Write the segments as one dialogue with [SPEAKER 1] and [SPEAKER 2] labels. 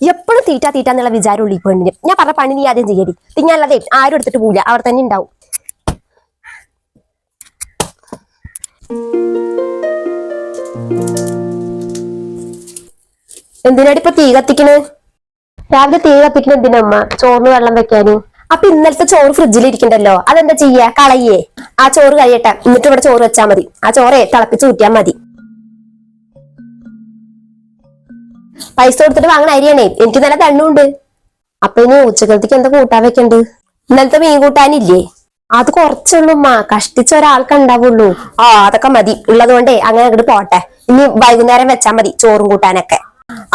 [SPEAKER 1] എപ്പോഴും തീറ്റ തീറ്റ എന്നുള്ള വിചാരം ഉള്ളി പെണ്ണിന് ഞാൻ പറഞ്ഞ പണി നീ ആദ്യം ചെയ്യടി. തിങ്ങല്ലാതെ ആരും എടുത്തിട്ട് പോവില്ല. അവിടെ തന്നെ ഉണ്ടാവും. എന്തിനാടി ഇപ്പൊ തീ കത്തിക്കണ്? രാവിലെ തീ കത്തിക്കണ എന്തിനമ്മ ചോറിന് വെള്ളം വെക്കാന്. അപ്പൊ ഇന്നലത്തെ ചോറ് ഫ്രിഡ്ജിൽ ഇരിക്കണ്ടല്ലോ. അതെന്താ ചെയ്യാ? കളയേ. ആ ചോറ് കഴിയട്ടെ. എന്നിട്ട് ഇവിടെ ചോറ് വെച്ചാ മതി. ആ ചോറേ തിളപ്പിച്ച് ഊറ്റിയാ മതി. പൈസ കൊടുത്തിട്ട് വാങ്ങണ അരിയാണേ. എനിക്ക് നല്ല തണ്ണുണ്ട്. അപ്പൊ ഇനി ഉച്ചക്കലത്തേക്ക് എന്താ കൂട്ടാൻ വെക്കണ്ട്? ഇന്നലത്തെ മീൻ കൂട്ടാനില്ലേ? അത് കൊറച്ചുള്ളൂ ഉമ്മ. കഷ്ടിച്ച ഒരാൾക്ക് ഉണ്ടാവുള്ളൂ. ആ അതൊക്കെ മതി. ഉള്ളത് കൊണ്ടേ അങ്ങനെ അങ്ങോട്ട് പോട്ടെ. ഇനി വൈകുന്നേരം വെച്ചാ മതി ചോറും കൂട്ടാനൊക്കെ.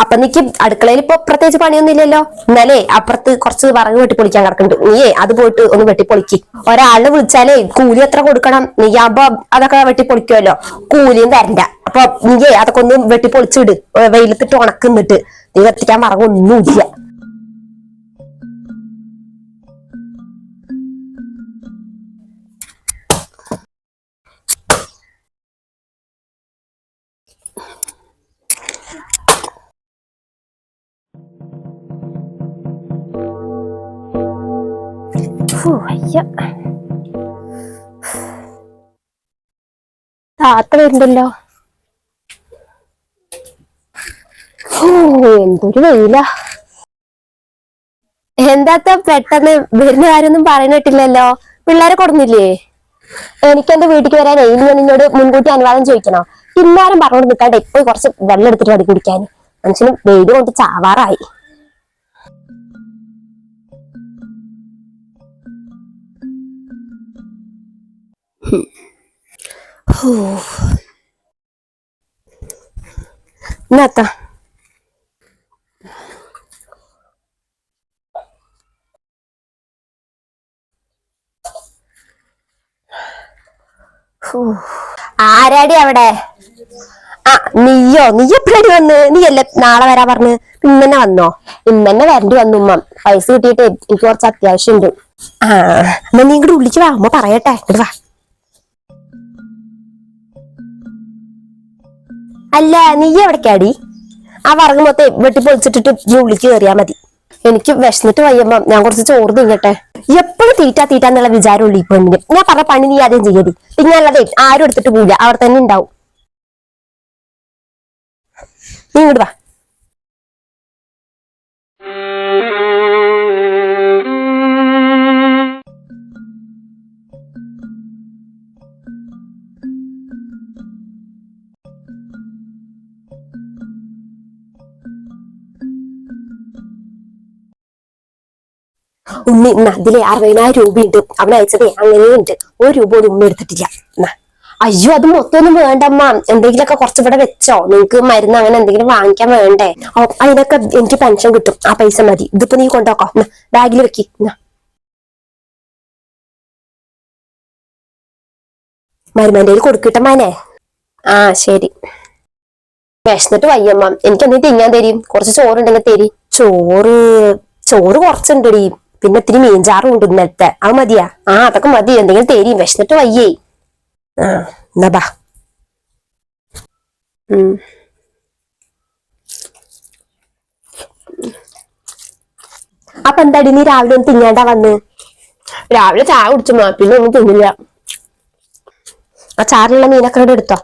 [SPEAKER 1] അപ്പൊ നിക്ക് അടുക്കളയിൽ ഇപ്പൊ പ്രത്യേകിച്ച് പണിയൊന്നും ഇല്ലല്ലോ ഇന്നലെ അപ്പുറത്ത് കുറച്ച് വിറക് വെട്ടിപ്പൊളിക്കാൻ കിടക്കുന്നുണ്ട്. നീയേ അത് പോയിട്ട് ഒന്ന് വെട്ടിപ്പൊളിക്ക്. ഒരാളെ വിളിച്ചാലേ കൂലി എത്ര കൊടുക്കണം? നീയാകുമ്പോ അതൊക്കെ വെട്ടിപ്പൊളിക്കുമല്ലോ കൂലിയും തരണ്ട. അപ്പൊ നീയേ അതൊക്കെ ഒന്ന് വെട്ടിപ്പൊളിച്ചിട്. വെയിലത്തിട്ട് ഉണക്കുന്നിട്ട് നീ കത്തിക്കാൻ വിറകൊന്നുമില്ല ഫു, താത്ത വരുന്നുണ്ടല്ലോ. എന്തൊരു വെയില. എന്താത്ത പെട്ടെന്ന് വരുന്ന കാര്യമൊന്നും പറയണിട്ടില്ലല്ലോ. പിള്ളേരെ കൊടുന്നില്ലേ? എനിക്ക് എന്റെ വീട്ടിൽ വരാൻ ഇനി ഞാൻ നിന്നോട് മുൻകൂട്ടി അനുവാദം ചോദിക്കണോ? ഇന്നാരും പറഞ്ഞോണ്ട് നിൽക്കാണ്ട് ഇപ്പൊ കുറച്ച് വെള്ളം എടുത്തിട്ട് അടി കുടിക്കാൻ. മനുഷ്യന് വെയിൽ കൊണ്ട് ചാവാറായി. എന്നാത്ത ആരാടി അവിടെ? ആ നീയോ? നീ എപ്പോഴാടി വന്ന്? നീ അല്ലേ നാളെ വരാ പറഞ്ഞ്. ഇന്നെ വന്നോ? ഇന്നെ വരണ്ടി വന്നു ഉമ്മ. പൈസ കിട്ടിയിട്ട് എനിക്ക് കുറച്ച് അത്യാവശ്യം ഉണ്ട് ആ എന്നാ നീ ഇങ്ങോട്ട് വിളിച്ചു വാ. ഉമ്മ പറയട്ടെ. ഇങ്ങോട്ട് വാ. അല്ല നീ എവിടേക്കാടി? ആ വറക് മൊത്തം വെട്ടി പൊളിച്ചിട്ടിട്ട് ഉള്ളിക്ക് കയറിയാ മതി. എനിക്ക് വിശന്നിട്ട് വയ്യുമ്പോ ഞാൻ കുറച്ച് ചോറ് തിന്നട്ടെ. എപ്പോഴും തീറ്റ തീറ്റ എന്നുള്ള വിചാരം ഉള്ളി പെണ്ണിന്. ഞാൻ പറഞ്ഞ പണി നീ ആദ്യം ചെയ്യടി. അല്ലാതെ ആരും എടുത്തിട്ട് പോവില്ല. അവിടെ തന്നെ ഉണ്ടാവും. നീ ഇങ്ങോട്ട് വാ. ഉമ്മി ഇന്ന് അതിലെ അറുപതിനായിരം രൂപയുണ്ട്. അവൻ അയച്ചതേ അങ്ങനെയുണ്ട്. ഒരു രൂപ പോലും ഉമ്മ എടുത്തിട്ടില്ല. എന്നാ. അയ്യോ അത് മൊത്തമൊന്നും വേണ്ടമ്മ എന്തെങ്കിലുമൊക്കെ കുറച്ച് ഇവിടെ വെച്ചോ. നിങ്ങക്ക് മരുന്ന് അങ്ങനെ എന്തെങ്കിലും വാങ്ങിക്കാൻ വേണ്ടേ. അതിനൊക്കെ എനിക്ക് പെൻഷൻ കിട്ടും. ആ പൈസ മതി. ഇതിപ്പോ നീ കൊണ്ടോക്കോ ബാഗിൽ വെക്കി. എന്നാ. മരുമന്റെ കൊടുക്കട്ടെ മാനെ. ആ ശരി. വിശന്നിട്ട് വയ്യമ്മ എനിക്ക് എന്തെങ്കിലും തിങ്ങാൻ തരും. കുറച്ച് ചോറുണ്ടെങ്കിൽ തരി. ചോറ് ചോറ് കുറച്ചുണ്ടടി. പിന്നെ ഇത്തിരി മീൻചാറും ഉണ്ട് ഇന്നലത്തെ. അത് മതിയാ. ആ അതൊക്കെ മതി. എന്തെങ്കിലും തേരിയും വിശന്നിട്ട് വയ്യേ. ആ എന്നാ ബാ. ഉം. അപ്പൊ എന്താടി നീ രാവിലെ ഒന്നും തിന്നാണ്ടാ വന്ന്? രാവിലെ ചായ കുടിച്ചു പിന്നെ ഒന്നും തിന്നില്ല. ആ ചാറിലുള്ള മീനൊക്കെ എടുത്തോ?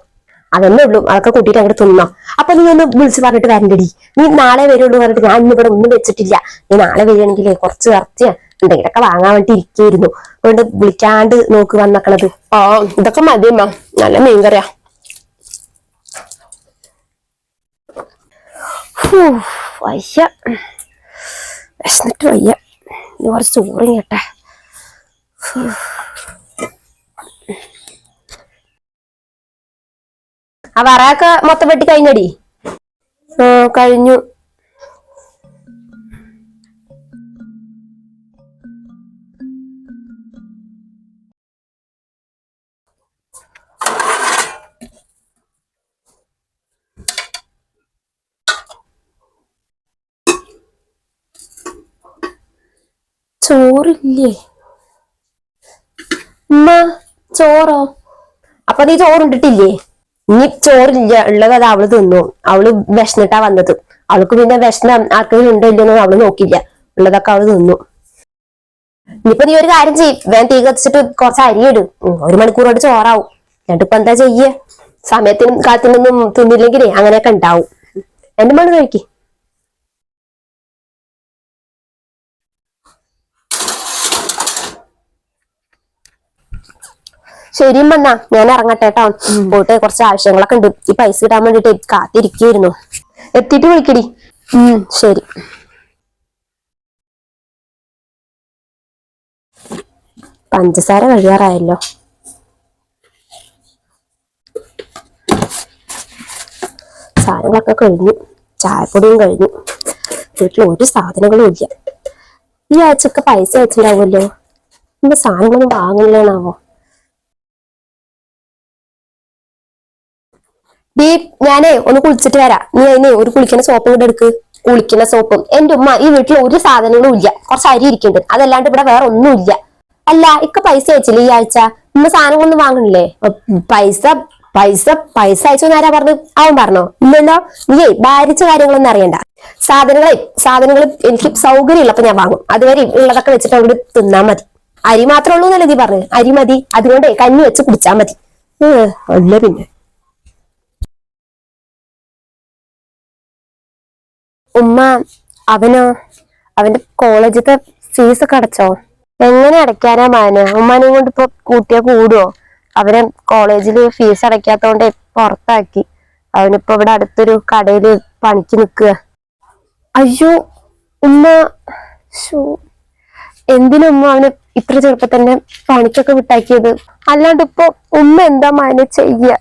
[SPEAKER 1] അതന്നെ ഉള്ളൂ. അതൊക്കെ കൂട്ടിയിട്ട് അങ്ങോട്ട് തിന്നോ. അപ്പൊ നീ ഒന്ന് വിളിച്ച് പറഞ്ഞിട്ട് വരണ്ടടി. നീ നാളെ വരുള്ളൂ പറഞ്ഞിട്ട് ഞാൻ ഇവിടെ ഒന്നും വെച്ചിട്ടില്ല. നീ നാളെ വരികയാണെങ്കിലേ കുറച്ച് ഇറച്ചിയാ എന്തെങ്കിലുമൊക്കെ വാങ്ങാൻ വേണ്ടി ഇരിക്കായിരുന്നു. അതുകൊണ്ട് വിളിക്കാണ്ട് നോക്ക് വന്നക്കണത്. ആ ഇതൊക്കെ മതിയമ്മ നല്ല മീൻ കറിയാ വയ്യ. വിശന്നിട്ട് വയ്യ. ഇനി കുറച്ച് ചോറും കേട്ടെ ആ വറയൊക്കെ മൊത്തം വെട്ടി കഴിഞ്ഞടി? ഓ കഴിഞ്ഞു. ചോറില്ലേ? ഉമ്മ ചോറോ? അപ്പൊ നീ ചോറുണ്ടിട്ടില്ലേ? ഇനി ചോറില്ല ഉള്ളത് അത് അവൾ തിന്നു. അവൾ വിശന്നിട്ടാ വന്നത്. അവൾക്ക് പിന്നെ വിഷമം ആർക്കെങ്കിലും ഉണ്ടോ ഇല്ലയോ എന്ന് അവൾ നോക്കില്ല ഉള്ളതൊക്കെ അവൾ തിന്നു. ഇനിയിപ്പൊ നീ ഒരു കാര്യം ചെയ്യും വേഗം തീ കത്തിച്ചിട്ട് കുറച്ച് അരി ഇടും. ഒരു മണിക്കൂറോട് ചോറാവും. എന്നിട്ടിപ്പോ എന്താ ചെയ്യ? സമയത്തിനും കാത്തിനൊന്നും തിന്നില്ലെങ്കിലേ അങ്ങനെയൊക്കെ ഉണ്ടാവും. എന്റെ മണ്ണ് കഴിക്ക്. ശരിയും വന്നാ. ഞാൻ ഇറങ്ങട്ടെ കേട്ടോ പോയിട്ട് കുറച്ച് ആവശ്യങ്ങളൊക്കെ ഉണ്ട്. ഈ പൈസ കിട്ടാൻ വേണ്ടിട്ട് കാത്തിരിക്കായിരുന്നു. എത്തിയിട്ട് വിളിക്കടി. ഉം. ശരി. പഞ്ചസാര കഴിയാറായല്ലോ. സാധനങ്ങളൊക്കെ കഴിഞ്ഞു. ചായപ്പൊടിയും കഴിഞ്ഞു. വീട്ടിൽ ഒരു സാധനങ്ങളും ഇല്ല. ഈ ആഴ്ചയൊക്കെ പൈസ വെച്ചിട്ടുണ്ടാവുമല്ലോ എന്റെ സാധനങ്ങളൊന്നും വാങ്ങില്ലാണാവോ ഡീ ഞാനേ ഒന്ന് കുളിച്ചിട്ട് വരാം. നീ അതിനെ ഒരു കുളിക്കുന്ന സോപ്പും കൂടെ എടുക്ക്. കുളിക്കുന്ന സോപ്പും. എന്റെ ഉമ്മ ഈ വീട്ടിൽ ഒരു സാധനങ്ങളും ഇല്ല. കുറച്ച് അരി ഇരിക്കുന്നുണ്ട്. അതല്ലാണ്ട് ഇവിടെ വേറെ ഒന്നും ഇല്ല. അല്ല ഇക്ക പൈസ അയച്ചില്ലേ ഈ ആഴ്ച? ഇന്ന് സാധനങ്ങളൊന്നും വാങ്ങണില്ലേ? പൈസ പൈസ പൈസ അയച്ചു നേരാ പറഞ്ഞു? അവൻ പറഞ്ഞോ? ഇല്ലല്ലോ. നീയേ ഭാരിച്ച കാര്യങ്ങളൊന്നും അറിയണ്ട. സാധനങ്ങളെ സാധനങ്ങൾ എനിക്ക് സൗകര്യമില്ല ഇല്ലപ്പോ ഞാൻ വാങ്ങും. അതുവരെ ഉള്ളതൊക്കെ വെച്ചിട്ട് അവിടെ തിന്നാ മതി. അരി മാത്രമേ ഉള്ളൂ എന്നല്ലേ നീ പറഞ്ഞു? അരി മതി. അതുകൊണ്ടേ കഞ്ഞി വെച്ച് കുടിച്ചാ മതി. അല്ല പിന്നെ. ഉമ്മ അവനോ? അവന്റെ കോളേജിലത്തെ ഫീസ് ഒക്കെ അടച്ചോ എങ്ങനെ അടയ്ക്കാനാ മാന്? ഉമ്മാനെയും കൊണ്ട് ഇപ്പൊ കൂട്ടിയാ കൂടുവോ? അവനെ കോളേജിൽ ഫീസ് അടയ്ക്കാത്തോണ്ട് പുറത്താക്കി. അവനിപ്പോ ഇവിടെ അടുത്തൊരു കടയിൽ പണിക്ക് നിക്കുക അയ്യോ ഉമ്മ. എന്തിനുമ്മ അവന് ഇത്ര ചെറുപ്പം തന്നെ പണിക്കൊക്കെ വിട്ടാക്കിയത്? അല്ലാണ്ട് ഇപ്പൊ ഉമ്മ എന്താ മാന ചെയ്യ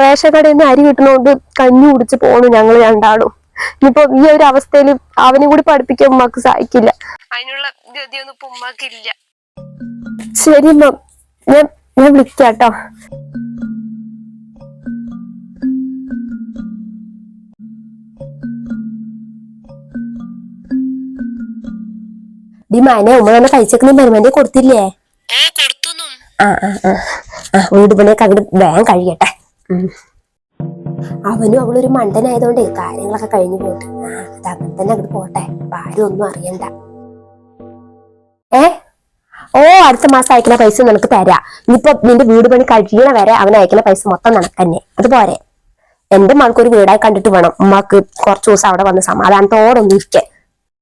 [SPEAKER 1] റേഷൻ കടയിൽ നിന്ന് അരി കിട്ടണോണ്ട് കഞ്ഞി കുടിച്ച് പോണു ഞങ്ങൾ രണ്ടാളും. ഇനിയിപ്പോ ഈ ഒരു അവസ്ഥയിൽ അവനെ കൂടി പഠിപ്പിക്കാൻ ഉമ്മക്ക് സഹായിക്കില്ല അതിനുള്ള ഗതിയൊന്നും ഇപ്പൊ ഉമ്മക്കില്ല. ശരി ഉമ്മ. ഞാൻ ഞാൻ വിളിക്കാട്ടോ. ഡി മാനെ ഉമ്മ തന്നെ കഴിച്ചേക്കുന്ന മരുമാന്റെ കൊടുത്തില്ലേ? ആ ആ ആ. ആ വീട് പണിയൊക്കെ അങ്ങോട്ട് വേഗം കഴിയട്ടെ. അവനും അവളൊരു മണ്ടനായതുകൊണ്ട് കാര്യങ്ങളൊക്കെ കഴിഞ്ഞു പോയിട്ട്. ആ അത് അങ്ങനെ തന്നെ അങ്ങോട്ട് പോട്ടെ. ആരും ഒന്നും അറിയണ്ട. ഏ? ഓ അടുത്ത മാസം അയക്കുന്ന പൈസ നിനക്ക് തരാം. ഇനിയിപ്പോ നിന്റെ വീട് പണി കഴിയണ വരെ അവൻ അയക്കുന്ന പൈസ മൊത്തം നിനക്ക് തന്നെ. അത് പോരെ. എന്റെ മകൾക്ക് ഒരു വീടായി കണ്ടിട്ട് വേണം. ഉമ്മക്ക് കുറച്ചു ദിവസം അവിടെ വന്ന് സമാധാനത്തോടെ ഒന്ന് ഇരിക്കാൻ.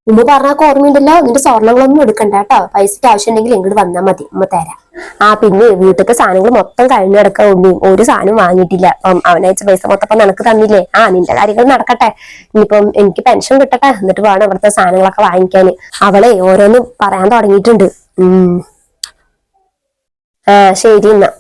[SPEAKER 1] ഉമ്മ പറഞ്ഞാൽ ഓർമ്മയുണ്ടല്ലോ? നിന്റെ സ്വർണങ്ങളൊന്നും എടുക്കണ്ട കേട്ടോ. പൈസക്ക് ആവശ്യമുണ്ടെങ്കിൽ ഇങ്ങോട്ട് വന്നാൽ മതി. ഉമ്മ തരാം. ആ പിന്നെ വീട്ടിലത്തെ സാധനങ്ങൾ മൊത്തം കഴിഞ്ഞു കിടക്കാൻ ഉണ്ണിയും ഒരു സാധനം വാങ്ങിയിട്ടില്ല. അപ്പം അവനയച്ച പൈസ മൊത്തം നിനക്ക് തന്നില്ലേ? ആ നിന്റെ കാര്യങ്ങൾ നടക്കട്ടെ. ഇനിയിപ്പം എനിക്ക് പെൻഷൻ കിട്ടട്ടെ. എന്നിട്ട് വേണം ഇവിടുത്തെ സാധനങ്ങളൊക്കെ വാങ്ങിക്കാൻ. അവളെ ഓരോന്ന് പറയാൻ തുടങ്ങിയിട്ടുണ്ട്. ഉം. ആ ശരി എന്നാ.